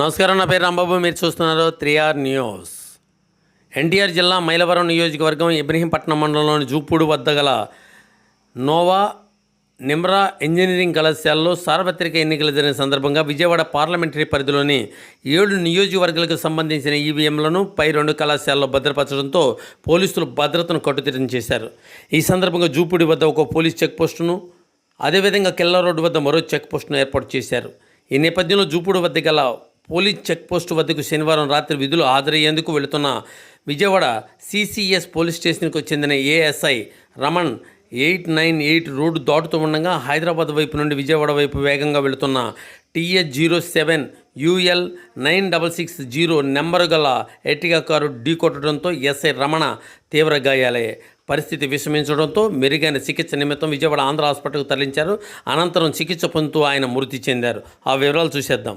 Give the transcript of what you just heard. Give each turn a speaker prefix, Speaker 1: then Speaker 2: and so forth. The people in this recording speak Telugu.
Speaker 1: నమస్కారం నా పేరు రాంబాబు. మీరు చూస్తున్నారు త్రీ ఆర్ న్యూస్. ఎన్టీఆర్ జిల్లా మైలవరం నియోజకవర్గం ఇబ్రహీంపట్నం మండలంలోని జూపూడు వద్ద గల నోవా నిమ్రా ఇంజనీరింగ్ కళాశాలలో సార్వత్రిక ఎన్నికలు జరిగిన సందర్భంగా విజయవాడ పార్లమెంటరీ పరిధిలోని ఏడు నియోజకవర్గాలకు సంబంధించిన ఈవీఎంలను పై రెండు కళాశాలలో భద్రపరచడంతో పోలీసులు భద్రతను కట్టుదిట్టం చేశారు. ఈ సందర్భంగా జూపూడి వద్ద ఒక పోలీస్ చెక్పోస్టును అదేవిధంగా కిల్లా రోడ్డు వద్ద మరో చెక్పోస్టును ఏర్పాటు చేశారు. ఈ నేపథ్యంలో జూపూడి వద్ద గల పోలీస్ చెక్పోస్టు వద్దకు శనివారం రాత్రి విధులు హాజరయ్యేందుకు వెళుతున్న విజయవాడ సిసిఎస్ పోలీస్ స్టేషన్కు చెందిన ASI Raman eight nine eight road దాటుతూ ఉండగా హైదరాబాద్ వైపు నుండి విజయవాడ వైపు వేగంగా వెళుతున్న TS zero seven UL nine double six zero number గల ఎర్టిగా కారు ఢీకొట్టడంతో ఎస్ఐ రమణ తీవ్ర గాయాలయ్యాయి పరిస్థితి విషమించడంతో మెరుగైన చికిత్స నిమిత్తం విజయవాడ ఆంధ్ర హాస్పిటల్కు తరలించారు. అనంతరం చికిత్స పొందుతూ ఆయన మృతి చెందారు. ఆ వివరాలు చూసేద్దాం.